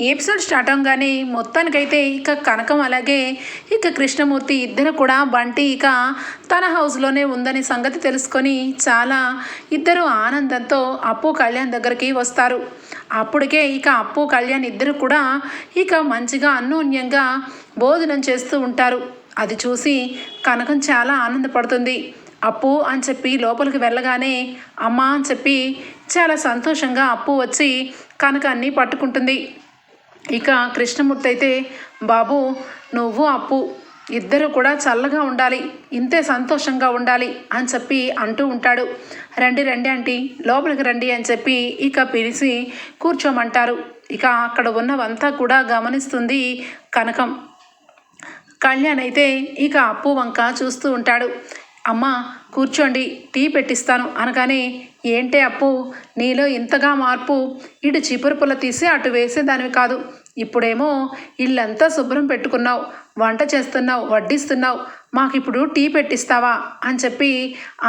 ఈ episode start అవగానే మొత్తానికైతే ఇక కనకం అలాగే ఇక కృష్ణమూర్తి ఇద్దరు కూడా బంటి ఇక తన హౌస్లోనే ఉందని సంగతి తెలుసుకొని చాలా ఇద్దరు ఆనందంతో అప్పు కళ్యాణ్ దగ్గరికి వస్తారు. అప్పటికే ఇక అప్పు కళ్యాణ్ ఇద్దరు కూడా ఇక మంచిగా అన్యోన్యంగా భోజనం చేస్తూ ఉంటారు. అది చూసి కనకం చాలా ఆనందపడుతుంది. అప్పు అని చెప్పి లోపలికి వెళ్ళగానే అమ్మ అని చెప్పి చాలా సంతోషంగా అప్పు వచ్చి కనకాన్ని పట్టుకుంటుంది. ఇక కృష్ణమూర్తి అయితే బాబు నువ్వు అప్పు ఇద్దరు కూడా చల్లగా ఉండాలి ఇంతే సంతోషంగా ఉండాలి అని చెప్పి అంటూ ఉంటాడు. రండి రండి ఆంటీ లోపలికి రండి అని చెప్పి ఇక పిలిచి కూర్చోమంటారు. ఇక అక్కడ ఉన్నవంతా కూడా గమనిస్తుంది కనకం. కళ్యాణ్ అయితే ఇక అప్పు వంక చూస్తూ ఉంటాడు. అమ్మ కూర్చోండి టీ పెట్టిస్తాను అనగానే ఏంటే అప్పు నీలో ఇంతగా మార్పు ఇటు చిపురు పుల్ల తీసి అటు వేసేదానివి కాదు. ఇప్పుడేమో ఇల్లంతా శుభ్రం పెట్టుకున్నావు వంట చేస్తున్నావు వడ్డిస్తున్నావు మాకు ఇప్పుడు టీ పెట్టిస్తావా అని చెప్పి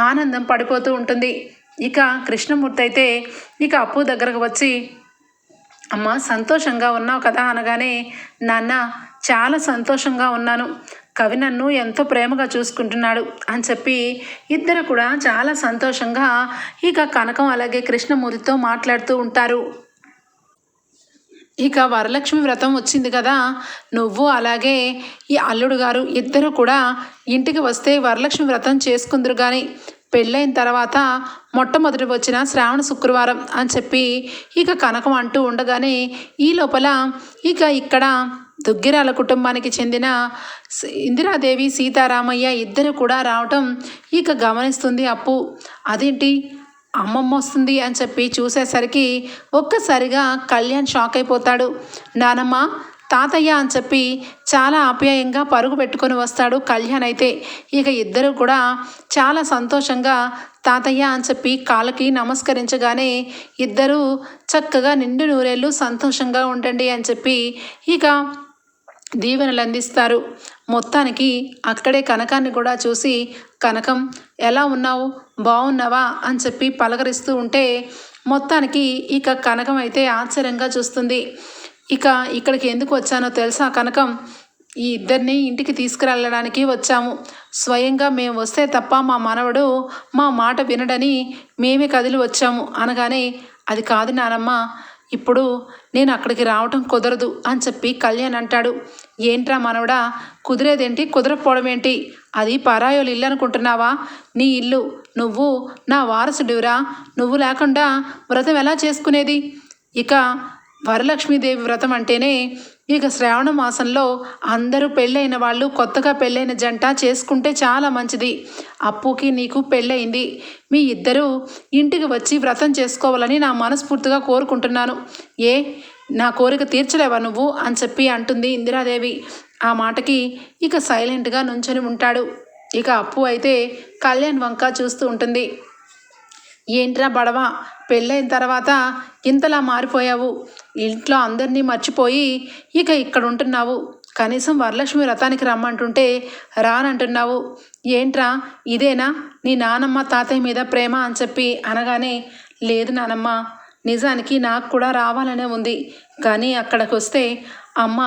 ఆనందం పడిపోతూ ఉంటుంది. ఇక కృష్ణమూర్తి అయితే ఇక అప్పు దగ్గరకు వచ్చి అమ్మ సంతోషంగా ఉన్నావు కదా అనగానే నాన్న చాలా సంతోషంగా ఉన్నాను. కవి నన్ను ఎంతో ప్రేమగా చూసుకుంటున్నాడు అని చెప్పి ఇద్దరు కూడా చాలా సంతోషంగా ఇక కనకం అలాగే కృష్ణమూర్తితో మాట్లాడుతూ ఉంటారు. ఇక వరలక్ష్మి వ్రతం వచ్చింది కదా. నువ్వు అలాగే ఈ అల్లుడు గారు ఇద్దరు కూడా ఇంటికి వస్తే వరలక్ష్మి వ్రతం చేసుకుందరు కానీ పెళ్ళైన తర్వాత మొట్టమొదటి వచ్చిన శ్రావణ శుక్రవారం అని చెప్పి ఇక కనకం అంటూ ఉండగానే ఈ లోపల ఇక ఇక్కడ దుగ్గిరాల కుటుంబానికి చెందిన ఇందిరాదేవి సీతారామయ్య ఇద్దరు కూడా రావటం ఇక గమనిస్తుంది అప్పు. అదేంటి? అమ్మమ్మ వస్తుంది అని చెప్పి చూసేసరికి ఒక్కసారిగా కళ్యాణ్ షాక్ అయిపోతాడు. నానమ్మ తాతయ్య అని చెప్పి చాలా ఆప్యాయంగా పరుగు పెట్టుకొని వస్తాడు కళ్యాణ్ అయితే. ఇక ఇద్దరు కూడా చాలా సంతోషంగా తాతయ్య అని చెప్పి కాళ్ళకి నమస్కరించగానే ఇద్దరూ చక్కగా నిండు నూరేళ్ళు సంతోషంగా ఉండండి అని చెప్పి ఇక దీవెనలు అందిస్తారు. మొత్తానికి అక్కడే కనకాన్ని కూడా చూసి కనకం ఎలా ఉన్నావు? బాగున్నావా అని చెప్పి పలకరిస్తూ ఉంటే మొత్తానికి ఇక కనకం అయితే ఆశ్చర్యంగా చూస్తుంది. ఇక ఇక్కడికి ఎందుకు వచ్చానో తెలుసా కనకం? ఈ ఇద్దరిని ఇంటికి తీసుకురావడానికి వచ్చాము. స్వయంగా మేము వస్తే తప్ప మా మనవడు మా మాట వినడని మేమే కదిలి వచ్చాము అనగానే అది కాదు నానమ్మ ఇప్పుడు నేను అక్కడికి రావటం కుదరదు అని చెప్పి కళ్యాణ్ అంటాడు. ఏంట్రా మనవడా కుదిరేదేంటి? కుదరకపోవడం ఏంటి? అది పరాయోలు ఇల్లు అనుకుంటున్నావా? నీ ఇల్లు నువ్వు నా వారసుడివిరా. నువ్వు లేకుండా వ్రతం ఎలా చేసుకునేది? ఇక వరలక్ష్మీదేవి వ్రతం అంటేనే ఇక శ్రావణ మాసంలో అందరూ పెళ్ళైన వాళ్ళు కొత్తగా పెళ్ళైన జంట చేసుకుంటే చాలా మంచిది. అప్పుకి నీకు పెళ్ళయింది. మీ ఇద్దరూ ఇంటికి వచ్చి వ్రతం చేసుకోవాలని నా మనస్ఫూర్తిగా కోరుకుంటున్నాను. ఏ? నా కోరిక తీర్చలేవా నువ్వు? అని చెప్పి అంటుంది ఇందిరాదేవి. ఆ మాటకి ఇక సైలెంట్గా నుంచొని ఉంటాడు. ఇక అప్పు అయితే కళ్యాణ్ వంక చూస్తూ ఉంటుంది. ఏంట్రా బడవ? పెళ్ళైన తర్వాత ఇంతలా మారిపోయావు. ఇంట్లో అందరినీ మర్చిపోయి ఇక ఇక్కడ ఉంటున్నావు కనీసం వరలక్ష్మి రథానికి రమ్మంటుంటే రానంటున్నావు. ఏంట్రా ఇదేనా? నీ నానమ్మ తాతయ్య మీద ప్రేమ అని చెప్పి అనగానే లేదు నానమ్మ నిజానికి నాకు కూడా రావాలనే ఉంది. కానీ అక్కడికి వస్తే అమ్మ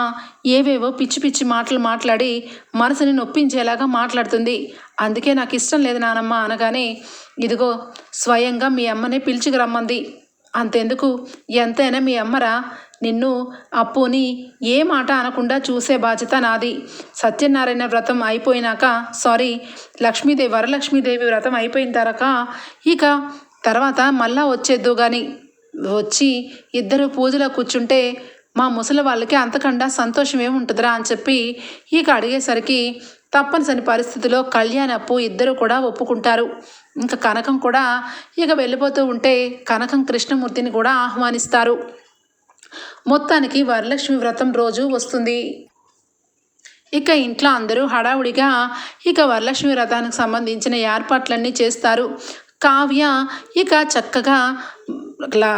ఏవేవో పిచ్చి పిచ్చి మాటలు మాట్లాడి మనసుని నొప్పించేలాగా మాట్లాడుతుంది. అందుకే నాకు ఇష్టం లేదు నానమ్మ అనగానే ఇదిగో స్వయంగా మీ అమ్మనే పిలిచికి రమ్మంది. అంతెందుకు? ఎంతైనా మీ అమ్మరా నిన్ను అప్పుని ఏ మాట అనకుండా చూసే బాధ్యత నాది. సత్యనారాయణ వ్రతం అయిపోయినాక సారీ లక్ష్మీదేవి వరలక్ష్మీదేవి వ్రతం అయిపోయిన తర్వాత ఇక తర్వాత మళ్ళా వచ్చేద్దు కానీ వచ్చి ఇద్దరు పూజలో కూర్చుంటే మా ముసలి వాళ్ళకి అంతకండా సంతోషం ఏముంటుందిరా? అని చెప్పి ఇక అడిగేసరికి తప్పనిసరి పరిస్థితిలో కళ్యాణ్ అప్పు ఇద్దరు కూడా ఒప్పుకుంటారు. ఇంకా కనకం కూడా ఇక వెళ్ళిపోతూ ఉంటే కనకం కృష్ణమూర్తిని కూడా ఆహ్వానిస్తారు. మొత్తానికి వరలక్ష్మి వ్రతం రోజు వస్తుంది. ఇక ఇంట్లో అందరూ హడావుడిగా ఇక వరలక్ష్మి వ్రతానికి సంబంధించిన ఏర్పాట్లన్నీ చేస్తారు. కావ్య ఇక చక్కగా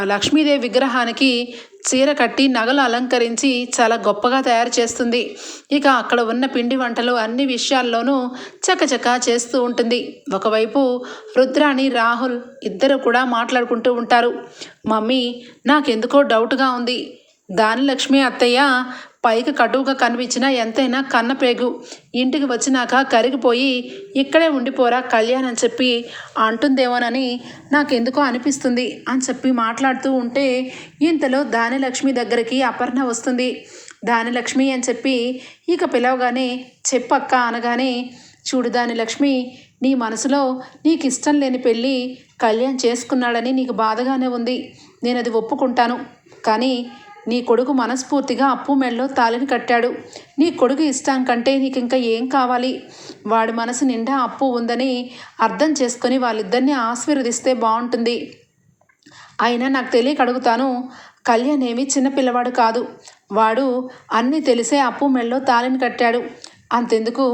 లక్ష్మీదేవి విగ్రహానికి చీర కట్టి నగలు అలంకరించి చాలా గొప్పగా తయారు చేస్తుంది. ఇక అక్కడ ఉన్న పిండి వంటలు అన్ని విషయాల్లోనూ చకచకా చేస్తూ ఉంటుంది. ఒకవైపు రుద్రాణి రాహుల్ ఇద్దరు కూడా మాట్లాడుకుంటూ ఉంటారు. మమ్మీ నాకెందుకో డౌట్గా ఉంది. దాని లక్ష్మి అత్తయ్య పైకి కటువుగా కనిపించినా ఎంతైనా కన్నపేగు. ఇంటికి వచ్చినాక కరిగిపోయి ఇక్కడే ఉండిపోరా కళ్యాణ్ అని చెప్పి అంటుందేమోనని నాకెందుకో అనిపిస్తుంది అని చెప్పి మాట్లాడుతూ ఉంటే ఇంతలో దానిలక్ష్మి దగ్గరికి అపర్ణ వస్తుంది. దానిలక్ష్మి అని చెప్పి ఇక పిలవగానే చెప్పక్క అనగానే చూడు దాని లక్ష్మి నీ మనసులో నీకు ఇష్టం లేని పెళ్ళి కళ్యాణ్ చేసుకున్నాడని నీకు బాధగానే ఉంది. నేను అది ఒప్పుకుంటాను. కానీ నీ కొడుకు మనస్ఫూర్తిగా అప్పు మెళ్ళలో తాలిని కట్టాడు. నీ కొడుకు ఇష్టం కంటే నీకు ఇంకా ఏం కావాలి? వాడి మనసు నిండా అప్పు ఉందని అర్థం చేసుకొని వాళ్ళిద్దరిని ఆశీర్వదిస్తే బాగుంటుంది అయినా నాకు తెలియక అడుగుతాను కళ్యాణ్ ఏమీ చిన్నపిల్లవాడు కాదు. వాడు అన్నీ తెలిసే అప్పు మెళ్ళో తాలిని కట్టాడు. అంతెందుకు?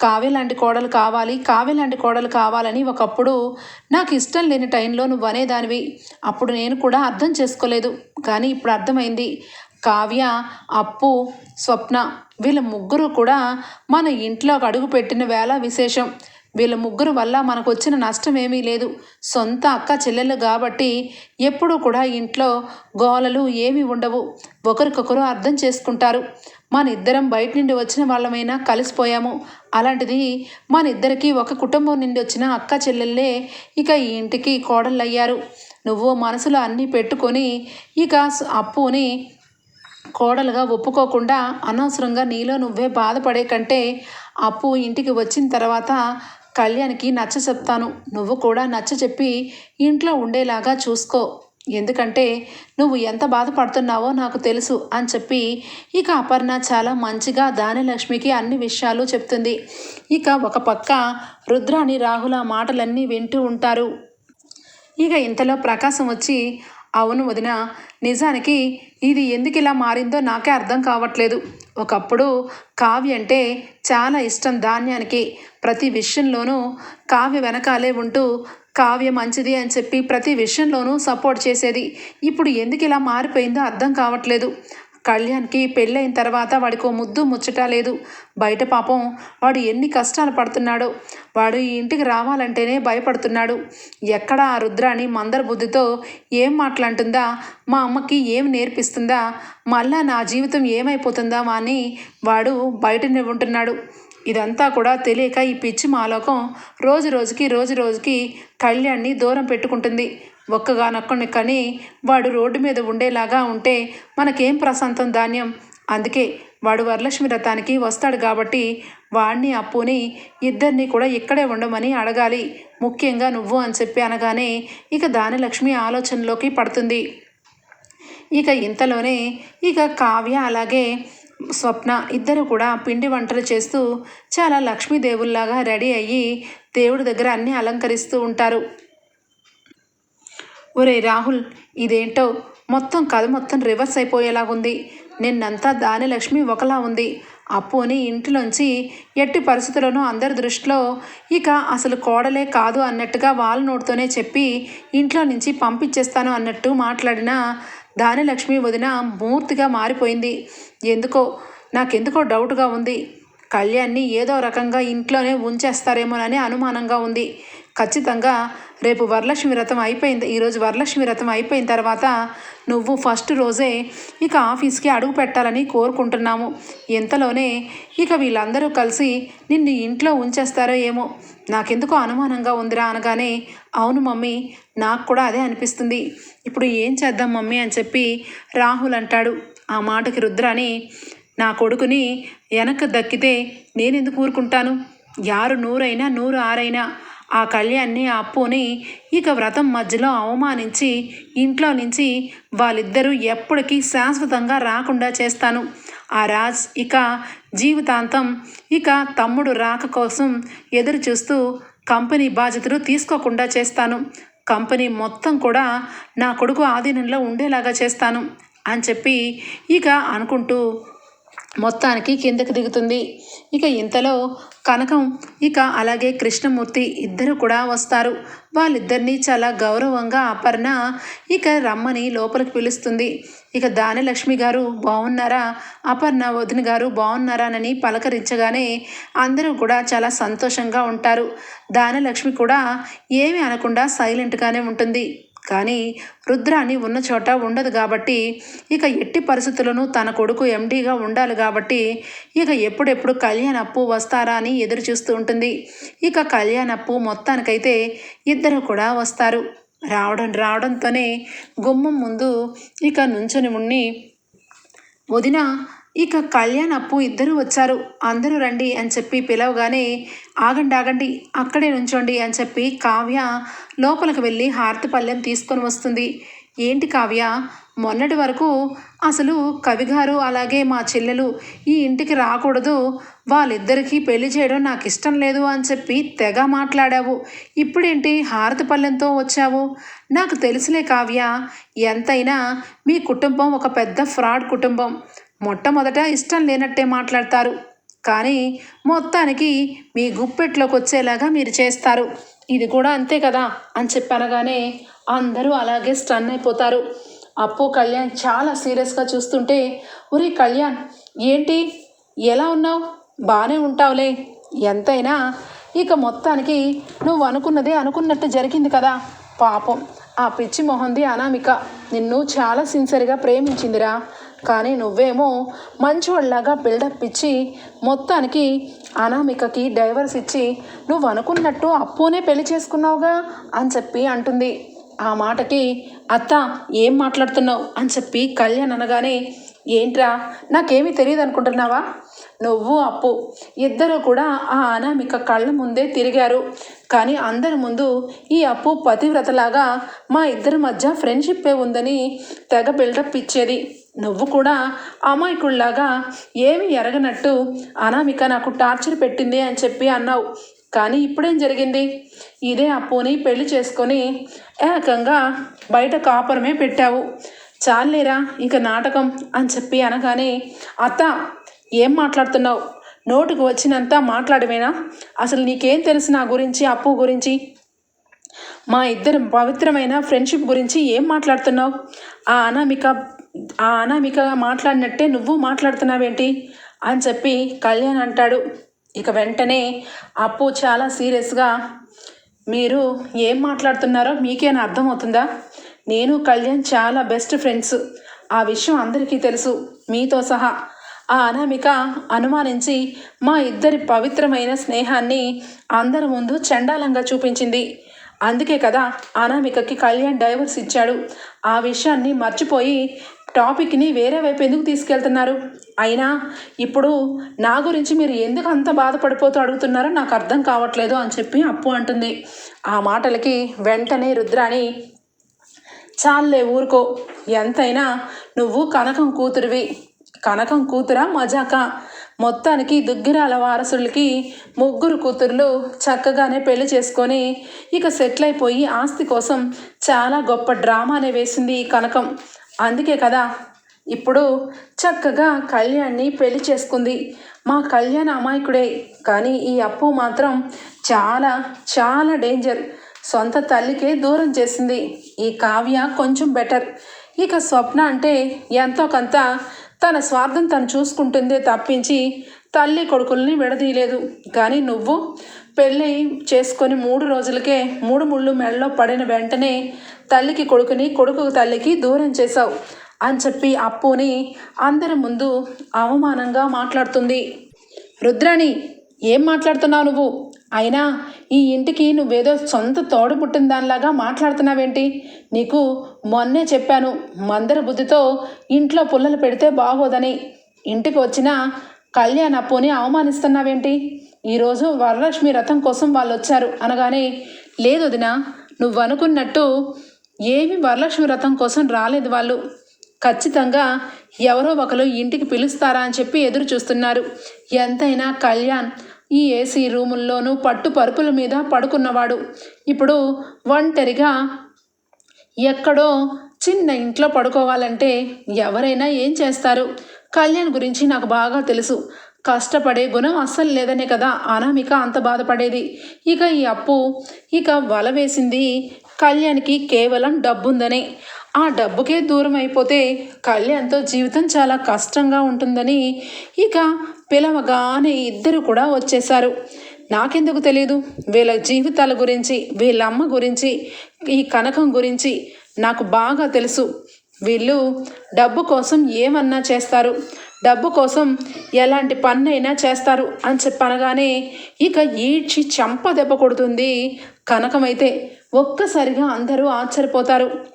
కావ్య లాంటి కోడలు కావాలి కావ్య లాంటి కోడలు కావాలని ఒకప్పుడు నాకు ఇష్టం లేని టైంలో నువ్వు అనేదానివి. అప్పుడు నేను కూడా అర్థం చేసుకోలేదు. కానీ ఇప్పుడు అర్థమైంది. కావ్య అప్పు స్వప్న వీళ్ళ ముగ్గురు కూడా మన ఇంట్లోకి అడుగు పెట్టిన వేళ విశేషం. వీళ్ళ ముగ్గురు వల్ల మనకు వచ్చిన నష్టం ఏమీ లేదు. సొంత అక్క చెల్లెలు కాబట్టి ఎప్పుడూ కూడా ఇంట్లో గోలలు ఏమీ ఉండవు. ఒకరికొకరు అర్థం చేసుకుంటారు. మన ఇద్దరం బయట నుండి వచ్చిన వాళ్ళమైనా కలిసిపోయాము. అలాంటిది మన ఇద్దరికి ఒక కుటుంబం నుండి వచ్చిన అక్క చెల్లెళ్ళే ఇక ఈ ఇంటికి కోడళ్ళయ్యారు. నువ్వు మనసులో అన్నీ పెట్టుకొని ఇక అప్పుని కోడలుగా ఒప్పుకోకుండా అనవసరంగా నీలో నువ్వే బాధపడే కంటే అప్పు ఇంటికి వచ్చిన తర్వాత కళ్యాణ్కి నచ్చ చెప్తాను. నువ్వు కూడా నచ్చ చెప్పి ఇంట్లో ఉండేలాగా చూసుకో. ఎందుకంటే నువ్వు ఎంత బాధపడుతున్నావో నాకు తెలుసు అని చెప్పి ఇక అపర్ణ చాలా మంచిగా దానిలక్ష్మికి అన్ని విషయాలు చెప్తుంది. ఇక ఒక పక్క రుద్రాని రాహుల మాటలన్నీ వింటూ ఉంటారు. ఇక ఇంతలో ప్రకాశం వచ్చి అవును వదిన నిజానికి ఇది ఎందుకు ఇలా మారిందో నాకే అర్థం కావట్లేదు. ఒకప్పుడు కావ్య అంటే చాలా ఇష్టం ధాన్యానికి. ప్రతి విషయంలోనూ కావ్య వెనకాలే ఉంటూ కావ్య మంచిది అని చెప్పి ప్రతి విషయంలోనూ సపోర్ట్ చేసేది. ఇప్పుడు ఎందుకు ఇలా మారిపోయిందో అర్థం కావట్లేదు. కళ్యాణ్కి పెళ్ళైన తర్వాత వాడికి ముద్దు ముచ్చట లేదు. బయట పాపం వాడు ఎన్ని కష్టాలు పడుతున్నాడో. వాడు ఈ ఇంటికి రావాలంటేనే భయపడుతున్నాడు. ఎక్కడ ఆ రుద్రాని మందర బుద్ధితో ఏం మాట్లాంటుందా మా అమ్మకి ఏం నేర్పిస్తుందా? మళ్ళా నా జీవితం ఏమైపోతుందా అని వాడు బయటనే ఉంటున్నాడు ఇదంతా కూడా తెలియక ఈ పిచ్చి మాలోకం రోజు రోజుకి రోజు రోజుకి కళ్యాణ్ని దూరం పెట్టుకుంటుంది. ఒక్కగానొక్కడిని కానీ వాడు రోడ్డు మీద ఉండేలాగా ఉంటే మనకేం ప్రశాంతం ధాన్యం? అందుకే వాడు వరలక్ష్మి రథానికి వస్తాడు కాబట్టి వాడిని అప్పుని ఇద్దరిని కూడా ఇక్కడే ఉండమని అడగాలి. ముఖ్యంగా నువ్వు అని చెప్పి అనగానే ఇక దానిలక్ష్మి ఆలోచనలోకి పడుతుంది. ఇక ఇంతలోనే ఇక కావ్య అలాగే స్వప్న ఇద్దరు కూడా పిండి వంటలు చేస్తూ చాలా లక్ష్మీదేవుల్లాగా రెడీ అయ్యి దేవుడి దగ్గర అన్నీ అలంకరిస్తూ ఉంటారు. ఒరే రాహుల్ ఇదేంటో? మొత్తం కథ మొత్తం రివర్స్ అయిపోయేలాగుంది. నిన్నంతా దానిలక్ష్మి ఒకలా ఉంది. అప్పుని ఇంటిలోంచి ఎట్టి పరిస్థితుల్లోనూ అందరి దృష్టిలో ఇక అసలు కోడలే కాదు అన్నట్టుగా వాళ్ళ నోటితోనే చెప్పి ఇంట్లో నుంచి పంపించేస్తాను అన్నట్టు మాట్లాడిన దానిలక్ష్మి వదిన మూర్తిగా మారిపోయింది. ఎందుకో? నాకెందుకో డౌట్గా ఉంది. కళ్యాణ్ని ఏదో రకంగా ఇంట్లోనే ఉంచేస్తారేమోనని అనుమానంగా ఉంది. ఖచ్చితంగా రేపు వరలక్ష్మి వ్రతం అయిపోయింది. ఈరోజు వరలక్ష్మి వ్రతం అయిపోయిన తర్వాత నువ్వు ఫస్ట్ రోజే ఇక ఆఫీస్కి అడుగు పెట్టాలని కోరుకుంటున్నాము. ఇంతలోనే ఇక వీళ్ళందరూ కలిసి నిన్ను ఇంట్లో ఉంచేస్తారో ఏమో. నాకెందుకో అనుమానంగా ఉందిరా అనగానే అవును మమ్మీ నాకు కూడా అదే అనిపిస్తుంది. ఇప్పుడు ఏం చేద్దాం మమ్మీ అని చెప్పి రాహుల్ అంటాడు. ఆ మాటకి రుద్రాని నా కొడుకుని వెనక్కి దక్కితే నేనెందుకు ఊరుకుంటాను? యారు నూరైనా నూరు ఆరైనా ఆ కళ్యాణ్ని ఆ అప్పుని ఇక వ్రతం మధ్యలో అవమానించి ఇంట్లో నుంచి వాళ్ళిద్దరూ ఎప్పటికీ శాశ్వతంగా రాకుండా చేస్తాను. ఆ రాజ్ ఇక జీవితాంతం ఇక తమ్ముడు రాక కోసం ఎదురు చూస్తూ కంపెనీ బాధ్యతలు తీసుకోకుండా చేస్తాను. కంపెనీ మొత్తం కూడా నా కొడుకు ఆధీనంలో ఉండేలాగా చేస్తాను అని చెప్పి ఇక అనుకుంటూ మొత్తానికి కిందకి దిగుతుంది. ఇక ఇంతలో కనకం ఇక అలాగే కృష్ణమూర్తి ఇద్దరు కూడా వస్తారు. వాళ్ళిద్దరినీ చాలా గౌరవంగా అపర్ణ ఇక రమ్మని లోపలికి పిలుస్తుంది. ఇక దానలక్ష్మి గారు బాగున్నారా అపర్ణ వదిన గారు బాగున్నారానని పలకరించగానే అందరూ కూడా చాలా సంతోషంగా ఉంటారు. దానలక్ష్మి కూడా ఏమీ అనకుండా సైలెంట్గానే ఉంటుంది. కానీ రుద్రాని ఉన్న చోట ఉండదు కాబట్టి ఇక ఎట్టి పరిస్థితులను తన కొడుకు ఎండీగా ఉండాలి కాబట్టి ఇక ఎప్పుడెప్పుడు కళ్యాణ్ అప్పు వస్తారా అని ఎదురు చూస్తూ ఉంటుంది. ఇక కళ్యాణ్ అప్పు మొత్తానికైతే ఇద్దరు కూడా వస్తారు. రావడం రావడంతోనే గుమ్మం ముందు ఇక నుంచొని ఉండి వదిన ఇక కళ్యాణ్ అప్పు ఇద్దరు వచ్చారు. అందరూ రండి అని చెప్పి పిలవగానే ఆగండి ఆగండి అక్కడే నుంచోండి అని చెప్పి కావ్య లోపలికి వెళ్ళి హారతి పళ్ళెం తీసుకొని వస్తుంది. ఏంటి కావ్య? మొన్నటి వరకు అసలు కవిగారు అలాగే మా చెల్లెలు ఈ ఇంటికి రాకూడదు. వాళ్ళిద్దరికీ పెళ్ళి చేయడం నాకు ఇష్టం లేదు అని చెప్పి తెగ మాట్లాడావు. ఇప్పుడేంటి హారతి పల్లెంతో వచ్చావు? నాకు తెలుసులే కావ్య ఎంతైనా మీ కుటుంబం ఒక పెద్ద ఫ్రాడ్ కుటుంబం. మొట్టమొదట ఇష్టం లేనట్టే మాట్లాడతారు. కానీ మొత్తానికి మీ గుప్పెట్లోకి వచ్చేలాగా మీరు చేస్తారు. ఇది కూడా అంతే కదా? అని చెప్పనగానే అందరూ అలాగే స్టన్ అయిపోతారు. అప్పు కళ్యాణ్ చాలా సీరియస్గా చూస్తుంటే ఒరే కళ్యాణ్ ఏంటి? ఎలా ఉన్నావు? బాగానే ఉంటావులే. ఎంతైనా ఇక మొత్తానికి నువ్వు అనుకున్నది అనుకున్నట్టు జరిగింది కదా? పాపం. ఆ పిచ్చి మొహంది అనామిక. నిన్ను చాలా సిన్సియర్గా ప్రేమించిందిరా. కానీ నువ్వేమో మంచివాళ్ళలాగా బిల్డప్ ఇచ్చి మొత్తానికి అనామికకి డైవర్స్ ఇచ్చి నువ్వు అనుకున్నట్టు అప్పునే పెళ్ళి చేసుకున్నావుగా అని చెప్పి అంటుంది. ఆ మాటకి అత్త ఏం మాట్లాడుతున్నావు? అని చెప్పి కళ్యాణ్ అనగానే ఏంట్రా నాకేమీ తెలియదు అనుకుంటున్నావా నువ్వు అప్పు ఇద్దరు కూడా ఆ అనామిక కళ్ళ ముందే తిరిగారు. కానీ అందరి ముందు ఈ అప్పు పతివ్రతలాగా మా ఇద్దరి మధ్య ఫ్రెండ్షిప్పే ఉందని తెగ బిల్డప్ ఇచ్చేది. నువ్వు కూడా అమాయకుల్లాగా ఏమి ఎరగనట్టు అనామిక నాకు టార్చర్ పెట్టింది అని చెప్పి అన్నావు. కానీ ఇప్పుడేం జరిగింది? ఇదే అప్పుని పెళ్ళి చేసుకొని ఏకంగా బయట కాపురమే పెట్టావు. చాలేరా ఇక నాటకం అని చెప్పి అనగానే అత్త ఏం మాట్లాడుతున్నావు? నోటుకు వచ్చినంత మాట్లాడమేనా? అసలు నీకేం తెలుసు నా గురించి అప్పు గురించి? మా ఇద్దరు పవిత్రమైన ఫ్రెండ్షిప్ గురించి ఏం మాట్లాడుతున్నావు? ఆ అనామిక ఆ అనామిక మాట్లాడినట్టే నువ్వు మాట్లాడుతున్నావేంటి? అని చెప్పి కళ్యాణ్ అంటాడు. ఇక వెంటనే అప్పు చాలా సీరియస్గా మీరు ఏం మాట్లాడుతున్నారో మీకేనా అర్థమవుతుందా? నేను కళ్యాణ్ చాలా బెస్ట్ ఫ్రెండ్స్. ఆ విషయం అందరికీ తెలుసు. మీతో సహా. ఆ అనామిక అనుమానించి మా ఇద్దరి పవిత్రమైన స్నేహాన్ని అందరి ముందు చండాలంగా చూపించింది. అందుకే కదా అనామికకి కళ్యాణ్ డైవర్స్ ఇచ్చాడు. ఆ విషయాన్ని మర్చిపోయి టాపిక్ని వేరే వైపు ఎందుకు తీసుకెళ్తున్నారు? అయినా ఇప్పుడు నా గురించి మీరు ఎందుకు అంత బాధపడిపోతూ అడుగుతున్నారో నాకు అర్థం కావట్లేదు అని చెప్పి అప్పు అంటుంది. ఆ మాటలకి వెంటనే రుద్రాని చాలే ఊరుకో. ఎంతైనా నువ్వు కనకం కూతురివి. కనకం కూతురా మజాక. మొత్తానికి దుగ్గిరాల వారసులకి ముగ్గురు కూతుర్లు చక్కగానే పెళ్ళి చేసుకొని ఇక సెటిల్ అయిపోయి ఆస్తి కోసం చాలా గొప్ప డ్రామానే వేసింది ఈ కనకం. అందుకే కదా ఇప్పుడు చక్కగా కళ్యాణ్ని పెళ్ళి చేసుకుంది. మా కళ్యాణ్ అమాయకుడే కానీ ఈ అప్పు మాత్రం చాలా చాలా డేంజర్. సొంత తల్లికే దూరం చేసింది. ఈ కావ్య కొంచెం బెటర్. ఇక స్వప్న అంటే ఎంతో కొంత తన స్వార్థం తను చూసుకుంటుందే తప్పించి తల్లి కొడుకుల్ని విడదీయలేదు. కానీ నువ్వు పెళ్ళి చేసుకొని మూడు రోజులకే మూడు ముళ్ళు మెడలో పడిన వెంటనే తల్లికి కొడుకుని కొడుకు తల్లికి దూరం చేశావు అని చెప్పి అప్పుని అందరి ముందు అవమానంగా మాట్లాడుతుంది. రుద్రాణి ఏం మాట్లాడుతున్నావు నువ్వు? అయినా ఈ ఇంటికి నువ్వేదో సొంత తోడు పుట్టిన దానిలాగా మాట్లాడుతున్నావేంటి? నీకు మొన్నే చెప్పాను మందర బుద్ధితో ఇంట్లో పుల్లలు పెడితే బాగోదని. ఇంటికి వచ్చిన కళ్యాణ్ అప్పుని అవమానిస్తున్నావేంటి? ఈరోజు వరలక్ష్మి రథం కోసం వాళ్ళు వచ్చారు. అనగానే లేదు వదిన నువ్వు అనుకున్నట్టు ఏమి వరలక్ష్మి రథం కోసం రాలేదు వాళ్ళు. ఖచ్చితంగా ఎవరో ఒకరు ఇంటికి పిలుస్తారా అని చెప్పి ఎదురు చూస్తున్నారు. ఎంతైనా కళ్యాణ్ ఈ ఏసీ రూముల్లోనూ పట్టు పరుపుల మీద పడుకున్నవాడు. ఇప్పుడు ఒంటరిగా ఎక్కడో చిన్న ఇంట్లో పడుకోవాలంటే ఎవరైనా ఏం చేస్తారు? కళ్యాణ్ గురించి నాకు బాగా తెలుసు. కష్టపడే గుణం అస్సలు లేదనే కదా? అనామిక అంత బాధపడేది. ఇక ఈ అప్పు ఇక వల వేసింది కళ్యాణ్కి కేవలం డబ్బుందని. ఆ డబ్బుకే దూరం అయిపోతే కళ్యాణ్తో జీవితం చాలా కష్టంగా ఉంటుందని ఇక పిలవగానే ఇద్దరు కూడా వచ్చేశారు. నాకెందుకు తెలియదు వీళ్ళ జీవితాల గురించి వీళ్ళ అమ్మ గురించి ఈ కనకం గురించి నాకు బాగా తెలుసు. వీళ్ళు డబ్బు కోసం ఏమన్నా చేస్తారు? డబ్బు కోసం ఎలాంటి పన్నైనా చేస్తారు అని చెప్పనగానే ఇక ఈడ్చి చంప దెబ్బ కొడుతుంది. కనకమైతే ఒక్కసారిగా అందరూ ఆశ్చర్యపోతారు.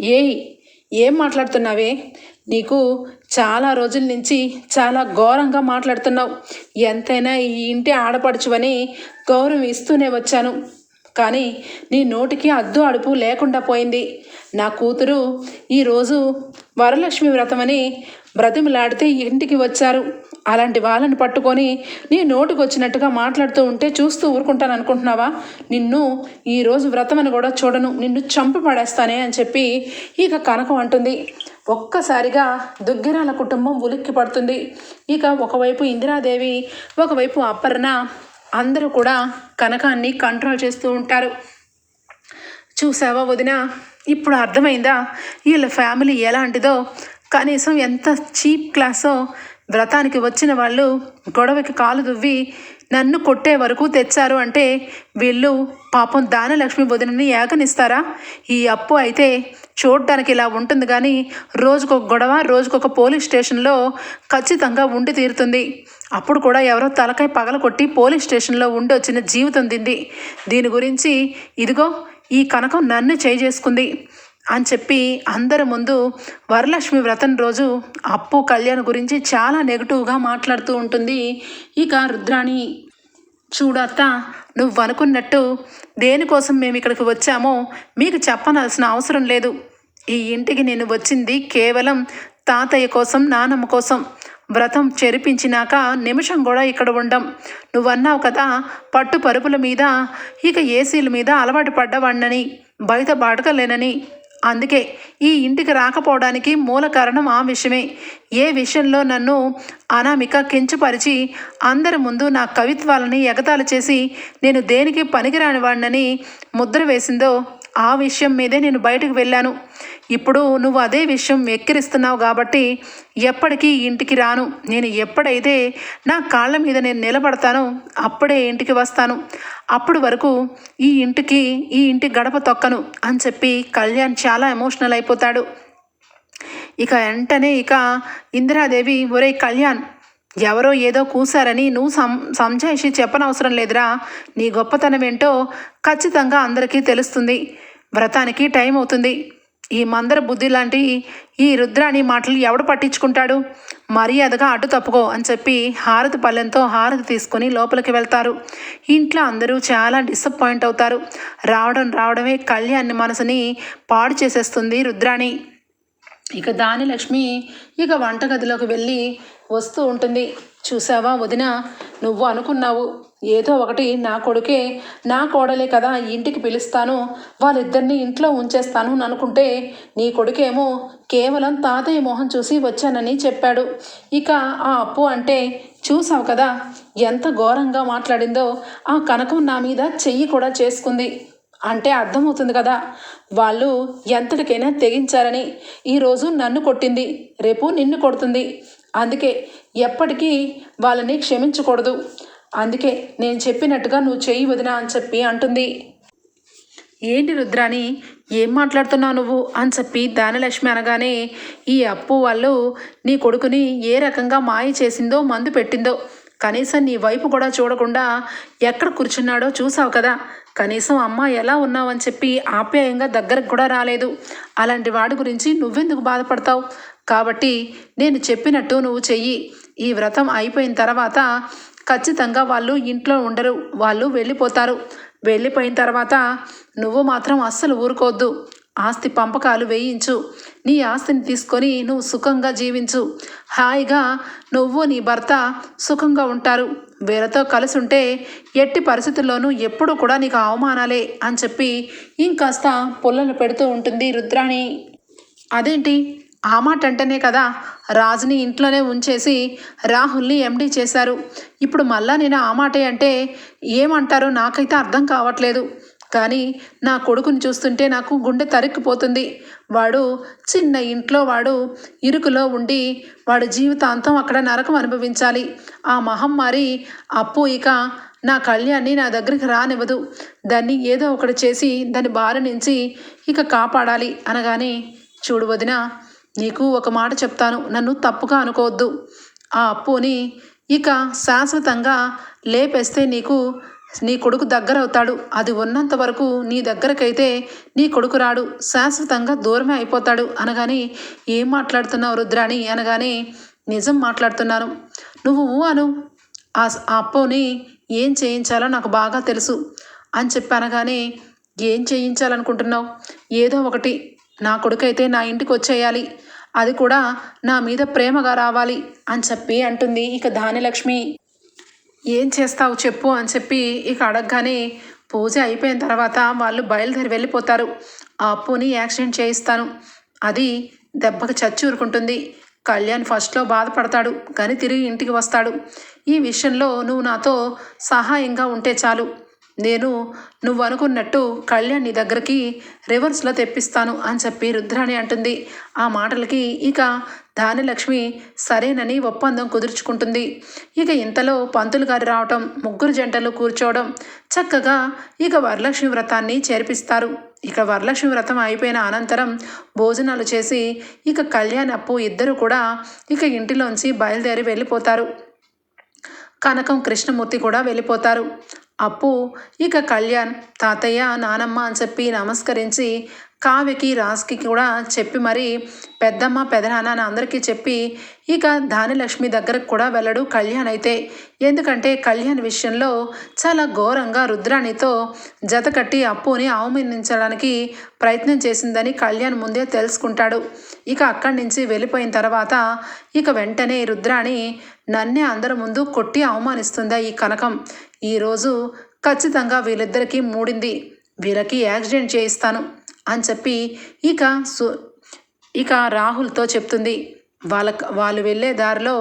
ఏయ్ ఏం మాట్లాడుతున్నావే? నీకు చాలా రోజుల నుంచి చాలా ఘోరంగా మాట్లాడుతున్నావు. ఎంతైనా ఈ ఇంటి ఆడపడుచువని గౌరవం ఇస్తూనే వచ్చాను. కానీ నీ నోటికి అద్దు అడుపు లేకుండా పోయింది. నా కూతురు ఈరోజు వరలక్ష్మి వ్రతమని బ్రతిమలాడితే ఇంటికి వచ్చారు. అలాంటి వాళ్ళని పట్టుకొని నీ నోటికి వచ్చినట్టుగా మాట్లాడుతూ ఉంటే చూస్తూ ఊరుకుంటాను అనుకుంటున్నావా నిన్ను ఈరోజు వ్రతమని కూడా చూడను. నిన్ను చంపి పడేస్తానే అని చెప్పి ఇక కనకం అంటుంది. ఒక్కసారిగా దుగ్గిరాల కుటుంబం ఉలిక్కి పడుతుంది ఇక ఒకవైపు ఇందిరాదేవి ఒకవైపు అపర్ణ అందరూ కూడా కనకాన్ని కంట్రోల్ చేస్తూ ఉంటారు. చూసావా వదిన? ఇప్పుడు అర్థమైందా? వీళ్ళ ఫ్యామిలీ ఎలాంటిదో? కనీసం ఎంత చీప్ క్లాసో? వ్రతానికి వచ్చిన వాళ్ళు గొడవకి కాలు దువ్వి నన్ను కొట్టే వరకు తెచ్చారు అంటే వీళ్ళు పాపం దానలక్ష్మి వదినని ఏకనిస్తారా? ఈ అప్పు అయితే చూడడానికి ఇలా ఉంటుంది కానీ రోజుకొక గొడవ రోజుకొక పోలీస్ స్టేషన్లో ఖచ్చితంగా ఉండి తీరుతుంది. అప్పుడు కూడా ఎవరో తలకాయ పగల కొట్టి పోలీస్ స్టేషన్లో ఉండి వచ్చిన జీవితం దింది దీని గురించి ఇదిగో ఈ కనకం నన్ను చేసుకుంది అని చెప్పి అందరి ముందు వరలక్ష్మి వ్రతం రోజు అప్పు కళ్యాణ్ గురించి చాలా నెగిటివ్గా మాట్లాడుతూ ఉంటుంది. ఇక రుద్రాణి చూడత్త నువ్వు అనుకున్నట్టు దేనికోసం మేము ఇక్కడికి వచ్చామో మీకు చెప్పనాల్సిన అవసరం లేదు. ఈ ఇంటికి నేను వచ్చింది కేవలం తాతయ్య కోసం నానమ్మ కోసం. వ్రతం చెరిపించినాక నిమిషం కూడా ఇక్కడ ఉండం. నువ్వన్నావు కదా పట్టు పరుపుల మీద ఇక ఏసీల మీద అలవాటు పడ్డవాణ్ణని బయట బాటకలేనని అందుకే ఈ ఇంటికి రాకపోవడానికి మూల కారణం ఆ విషయమే. ఏ విషయంలో నన్ను అనామిక కించపరిచి అందరి ముందు నా కవిత్వాలని ఎగతాళి చేసి నేను దేనికి పనికిరాని వాడినని ముద్ర వేసిందో ఆ విషయం మీదే నేను బయటకు వెళ్ళాను. ఇప్పుడు నువ్వు అదే విషయం వెక్కిరిస్తున్నావు కాబట్టి ఎప్పటికీ ఇంటికి రాను. నేను ఎప్పుడైతే నా కాళ్ళ మీద నేను నిలబడతానో అప్పుడే ఇంటికి వస్తాను. అప్పటి వరకు ఈ ఇంటికి ఈ ఇంటి గడప తొక్కను అని చెప్పి కళ్యాణ్ చాలా ఎమోషనల్ అయిపోతాడు. ఇక వెంటనే ఇక ఇందిరాదేవి ఒరే కళ్యాణ్ ఎవరో ఏదో కూశారని నువ్వు సం సంజాయిషి చెప్పనవసరం లేదురా. నీ గొప్పతనం ఏంటో ఖచ్చితంగా అందరికీ తెలుస్తుంది. వ్రతానికి టైం అవుతుంది. ఈ మందర బుద్ధి లాంటి ఈ రుద్రాణి మాటలు ఎవడు పట్టించుకుంటాడు? మర్యాదగా అడ్డు తప్పుకో అని చెప్పి హారతి పల్లెంతో హారతి తీసుకొని లోపలికి వెళ్తారు. ఇంట్లో అందరూ చాలా డిసప్పాయింట్ అవుతారు. రావడం రావడమే కళ్యాణ్ మనసుని పాడు చేసేస్తుంది రుద్రాణి. ఇక దాని లక్ష్మి ఇక వంటగదిలోకి వెళ్ళి వస్తూ ఉంటుంది. చూసావా వదిన? నువ్వు అనుకున్నావు. ఏదో ఒకటి నా కొడుకే నా కోడలే కదా ఇంటికి పిలుస్తాను వాళ్ళిద్దరిని ఇంట్లో ఉంచేస్తాను అనుకుంటే నీ కొడుకేమో కేవలం తాతయ్య మొహం చూసి వచ్చానని చెప్పాడు. ఇక ఆ అప్పు అంటే చూసావు కదా ఎంత ఘోరంగా మాట్లాడిందో ఆ కనకం నా మీద చెయ్యి కూడా చేసుకుంది. అంటే అర్థమవుతుంది కదా వాళ్ళు ఎంతటికైనా తెగించారని. ఈరోజు నన్ను కొట్టింది రేపు నిన్ను కొడుతుంది. అందుకే ఎప్పటికీ వాళ్ళని క్షమించకూడదు. అందుకే నేను చెప్పినట్టుగా నువ్వు చెయ్యి వదినా అని చెప్పి అంటుంది. ఏంటి రుద్రాని ఏం మాట్లాడుతున్నావు నువ్వు అని చెప్పి దానలక్ష్మి అనగానే ఈ అప్పు వాళ్ళు నీ కొడుకుని ఏ రకంగా మాయ చేసిందో మందు పెట్టిందో కనీసం నీ వైపు కూడా చూడకుండా ఎక్కడ కూర్చున్నాడో చూసావు కదా. కనీసం అమ్మ ఎలా ఉన్నావని చెప్పి ఆప్యాయంగా దగ్గరకు కూడా రాలేదు. అలాంటి వాడి గురించి నువ్వెందుకు బాధపడతావు? కాబట్టి నేను చెప్పినట్టు నువ్వు చెయ్యి. ఈ వ్రతం అయిపోయిన తర్వాత ఖచ్చితంగా వాళ్ళు ఇంట్లో ఉండరు. వాళ్ళు వెళ్ళిపోతారు. వెళ్ళిపోయిన తర్వాత నువ్వు మాత్రం అస్సలు ఊరుకోవద్దు. ఆస్తి పంపకాలు వేయించు. నీ ఆస్తిని తీసుకొని నువ్వు సుఖంగా జీవించు. హాయిగా నువ్వు నీ భర్త సుఖంగా ఉంటారు. వీళ్ళతో కలిసి ఉంటే ఎట్టి పరిస్థితుల్లోనూ ఎప్పుడూ కూడా నీకు అవమానాలే అని చెప్పి ఇంకాస్త పుల్లలు పెడుతూ ఉంటుంది రుద్రాణి. అదేంటి? ఆ మాట అంటేనే కదా రాజుని ఇంట్లోనే ఉంచేసి రాహుల్ని ఎండీ చేశారు. ఇప్పుడు మళ్ళా నేను ఆ మాటే అంటే ఏమంటారో నాకైతే అర్థం కావట్లేదు. కానీ నా కొడుకుని చూస్తుంటే నాకు గుండె తరుక్కుపోతుంది. వాడు చిన్న ఇంట్లో వాడు ఇరుకులో ఉండి వాడు జీవితాంతం అక్కడ నరకం అనుభవించాలి. ఆ మహమ్మారి అప్పు ఇక నా కళ్యాణ్ని నా దగ్గరికి రానివ్వదు. దాన్ని ఏదో ఒకటి చేసి దాని బారి నుంచి ఇక కాపాడాలి అనగానే చూడు వదిన నీకు ఒక మాట చెప్తాను. నన్ను తప్పుగా అనుకోవద్దు. ఆ అప్పుని ఇక శాశ్వతంగా లేపేస్తే నీకు నీ కొడుకు దగ్గర అవుతాడు అది ఉన్నంత వరకు నీ దగ్గరకైతే నీ కొడుకు రాడు. శాశ్వతంగా దూరమే అయిపోతాడు. అనగానే ఏం మాట్లాడుతున్నావు రుద్రాణి? అనగానే నిజం మాట్లాడుతున్నాను. నువ్వు అను. ఆ ఆ అప్పుని ఏం చేయించాలో నాకు బాగా తెలుసు. అని చెప్పి అనగానే ఏం చేయించాలనుకుంటున్నావు? ఏదో ఒకటి. నా కొడుకైతే నా ఇంటికి వచ్చేయాలి. అది కూడా నా మీద ప్రేమగా రావాలి అని చెప్పి అంటుంది ఇక ధాన్యలక్ష్మి. ఏం చేస్తావు చెప్పు అని చెప్పి ఇక అడగగానే పూజ అయిపోయిన తర్వాత వాళ్ళు బయలుదేరి వెళ్ళిపోతారు. ఆ అప్పుని యాక్సిడెంట్ చేయిస్తాను. అది దెబ్బకి చచ్చి ఊరుకుంటుంది. కళ్యాణ్ ఫస్ట్లో బాధపడతాడు కానీ తిరిగి ఇంటికి వస్తాడు. ఈ విషయంలో నువ్వు నాతో సహాయంగా ఉంటే చాలు. నేను నువ్వు అనుకున్నట్టు కళ్యాణ్ నీ దగ్గరికి రివర్స్లో తెప్పిస్తాను అని చెప్పి రుద్రాణి అంటుంది. ఆ మాటలకి ఇక ధాన్యలక్ష్మి సరేనని ఒప్పందం కుదుర్చుకుంటుంది. ఇక ఇంతలో పంతులు గారు రావటం ముగ్గురు జంటలు కూర్చోవడం చక్కగా ఇక వరలక్ష్మి వ్రతాన్ని చేర్పిస్తారు. ఇక వరలక్ష్మి వ్రతం అయిపోయిన అనంతరం భోజనాలు చేసి ఇక కళ్యాణ్ అప్పు ఇద్దరు కూడా ఇక ఇంటిలోంచి బయలుదేరి వెళ్ళిపోతారు. కనకం కృష్ణమూర్తి కూడా వెళ్ళిపోతారు. అప్పు. ఇక కళ్యాణ్ తాతయ్య నానమ్మ అని చెప్పి నమస్కరించి కావ్యకి రాస్కి కూడా చెప్పి మరి పెద్దమ్మ పెదనాన్న అని అందరికీ చెప్పి ఇక ధానిలక్ష్మి దగ్గరకు కూడా వెళ్ళడు కళ్యాణ్ అయితే. ఎందుకంటే కళ్యాణ్ విషయంలో చాలా ఘోరంగా రుద్రాణితో జతకట్టి అప్పుని అవమానించడానికి ప్రయత్నం చేసిందని కళ్యాణ్ ముందే తెలుసుకుంటాడు. ఇక అక్కడి నుంచి వెళ్ళిపోయిన తర్వాత ఇక వెంటనే రుద్రాణి నన్నే అందరి ముందు కొట్టి అవమానిస్తుందా ఈ కనకం? ఈరోజు ఖచ్చితంగా వీళ్ళిద్దరికీ మూడింది. వీళ్ళకి యాక్సిడెంట్ చేయిస్తాను. అని చెప్పి ఇక సు ఇక రాహుల్తో చెప్తుంది. వాళ్ళ వాళ్ళు వెళ్ళే దారిలో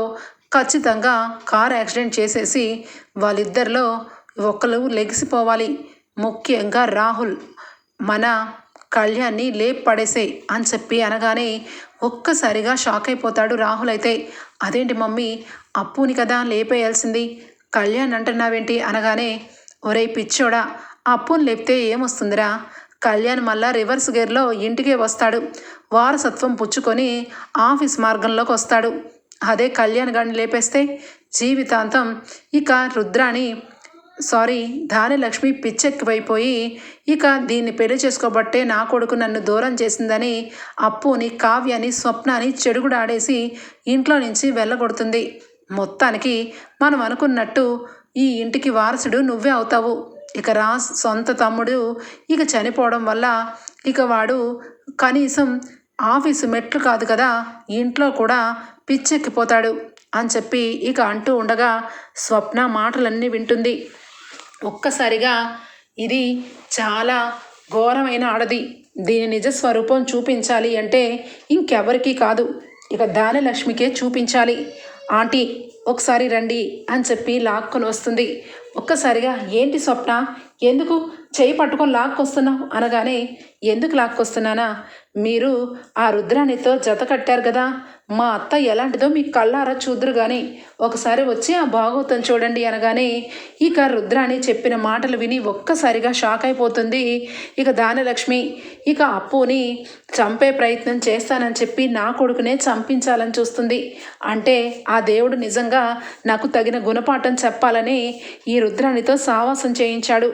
ఖచ్చితంగా కార్ యాక్సిడెంట్ చేసేసి వాళ్ళిద్దరిలో ఒకరు లెగిసిపోవాలి. ముఖ్యంగా రాహుల్ మన కళ్యాణ్ని లేప్ పడేసే అని చెప్పి అనగానే ఒక్కసారిగా షాక్ అయిపోతాడు రాహుల్ అయితే. అదేంటి మమ్మీ అప్పుని కదా లేపేయాల్సింది. కళ్యాణ్ అంటున్నావేంటి? అనగానే ఒరే పిచ్చోడా అప్పుని లేపితే ఏమొస్తుందిరా? కళ్యాణ్ మళ్ళా రివర్స్ గేర్లో ఇంటికే వస్తాడు. వారసత్వం పుచ్చుకొని ఆఫీస్ మార్గంలోకి వస్తాడు. అదే కళ్యాణ్ గారిని లేపేస్తే జీవితాంతం ఇక రుద్రాణి సారీ ధానిలక్ష్మి పిచ్చెక్కిపోయిపోయి ఇక దీన్ని పెళ్ళి చేసుకోబట్టే నా కొడుకు నన్ను దూరం చేసిందని అప్పుని కావ్యని స్వప్నాన్ని చెడుగుడాడేసి ఇంట్లో నుంచి వెళ్ళగొడుతుంది. మొత్తానికి మనం అనుకున్నట్టు ఈ ఇంటికి వారసుడు నువ్వే అవుతావు. ఇక రాజ్ సొంత తమ్ముడు ఇక చనిపోవడం వల్ల ఇక వాడు కనీసం ఆఫీసు మెట్లు కాదు కదా ఇంట్లో కూడా పిచ్చెక్కిపోతాడు అని చెప్పి ఇక అంటూ ఉండగా స్వప్న మాటలన్నీ వింటుంది. ఒక్కసారిగా ఇది చాలా ఘోరమైన ఆడది. దీని నిజ స్వరూపం చూపించాలి అంటే ఇంకెవరికీ కాదు. ఇక దానలక్ష్మికే చూపించాలి. ఆంటీ ఒకసారి రండి అని చెప్పి లాక్కొని వస్తుంది. ఒక్కసారిగా ఏంటి స్వప్న? ఎందుకు చేయి పట్టుకొని లాక్కొస్తున్నావు? అనగానే ఎందుకు లాక్కొస్తున్నానా? మీరు ఆ రుద్రానితో జత కట్టారు కదా. మా అత్త ఎలాంటిదో మీ కళ్ళారా చూద్దరు కానీ ఒకసారి వచ్చి ఆ భాగవతం చూడండి అనగానే ఇక రుద్రాణి చెప్పిన మాటలు విని ఒక్కసారిగా షాక్ అయిపోతుంది. ఇక దానలక్ష్మి ఇక అప్పుని చంపే ప్రయత్నం చేస్తానని చెప్పి నా కొడుకునే చంపించాలని చూస్తుంది. అంటే ఆ దేవుడు నిజంగా నాకు తగిన గుణపాఠం చెప్పాలని ఈ రుద్రాణితో సావాసం చేయించాడు.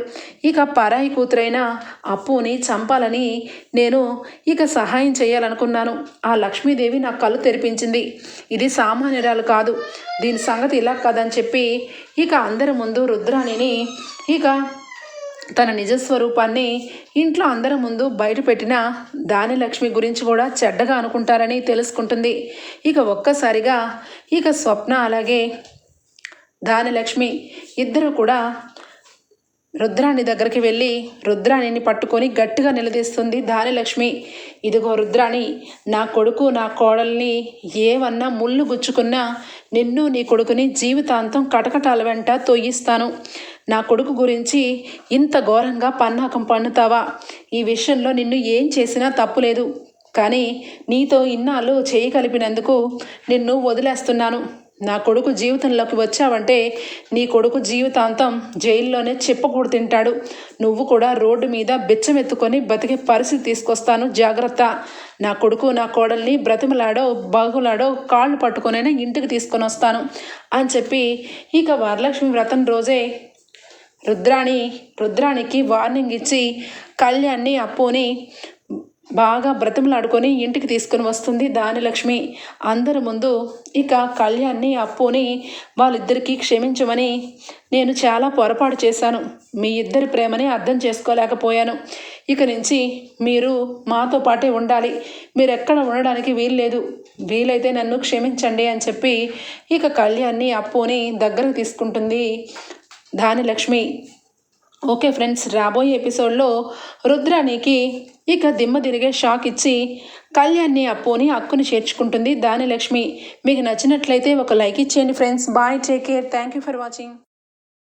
ఇక పరాయి కూతురైన అప్పుని చంపాలని నేను ఇక సహాయం చేయాలనుకున్నాను. ఆ లక్ష్మీదేవి నా కళ్ళు తెరిపించింది. ఇది సామాన్యురాలు కాదు. దీని సంగతి ఇలా కాదని చెప్పి ఇక అందరి ముందు రుద్రాణిని ఇక తన నిజస్వరూపాన్ని ఇంట్లో అందరి ముందు బయటపెట్టిన దానిలక్ష్మి గురించి కూడా చెడ్డగా అనుకుంటారని తెలుసుకుంటుంది. ఇక ఒక్కసారిగా ఇక స్వప్న అలాగే దానిలక్ష్మి ఇద్దరు కూడా రుద్రాణి దగ్గరికి వెళ్ళి రుద్రాణిని పట్టుకొని గట్టిగా నిలదీస్తుంది దానిలక్ష్మి ఇదిగో రుద్రాణి నా కొడుకు నా కోడల్ని ఏమన్నా ముళ్ళు గుచ్చుకున్నా నిన్ను నీ కొడుకుని జీవితాంతం కటకటాల వెంట తొయ్యిస్తాను. నా కొడుకు గురించి ఇంత ఘోరంగా పన్నాకం పన్నుతావా? ఈ విషయంలో నిన్ను ఏం చేసినా తప్పులేదు కానీ నీతో ఇన్నాళ్ళు చేయి కలిపినందుకు నిన్ను వదిలేస్తున్నాను. నా కొడుకు జీవితంలోకి వచ్చావంటే నీ కొడుకు జీవితాంతం జైల్లోనే చెప్పకూడు తింటాడు. నువ్వు కూడా రోడ్డు మీద బెచ్చమెత్తుకొని బతికే పరిస్థితి తీసుకొస్తాను. జాగ్రత్త. నా కొడుకు నా కోడల్ని బ్రతిమలాడో బాగులాడో కాళ్ళు పట్టుకొనైనా ఇంటికి తీసుకొని వస్తాను అని చెప్పి ఇక వరలక్ష్మి వ్రతం రోజే రుద్రాణి రుద్రాణికి వార్నింగ్ ఇచ్చి కళ్యాణ్ని అప్పుని బాగా బ్రతిమలాడుకొని ఇంటికి తీసుకుని వస్తుంది దానిలక్ష్మి అందరి ముందు ఇక కళ్యాణ్ని అప్పుని వాళ్ళిద్దరికీ క్షమించమని నేను చాలా పొరపాటు చేశాను. మీ ఇద్దరి ప్రేమని అర్థం చేసుకోలేకపోయాను. ఇక నుంచి మీరు మాతో పాటే ఉండాలి. మీరు ఎక్కడ ఉండడానికి వీల్లేదు. వీలైతే నన్ను క్షమించండి అని చెప్పి ఇక కళ్యాణ్ని అప్పుని దగ్గరకు తీసుకుంటుంది దానిలక్ష్మి ఓకే ఫ్రెండ్స్ రాబోయే ఎపిసోడ్లో రుద్రానికి ఇక దిమ్మ తిరిగే షాక్ ఇచ్చి కళ్యాణ్ని అప్పుని అక్కుని చేర్చుకుంటుంది దాని లక్ష్మి మీకు నచ్చినట్లయితే ఒక లైక్ ఇచ్చేయండి friends. Bye take care. Thank you for watching.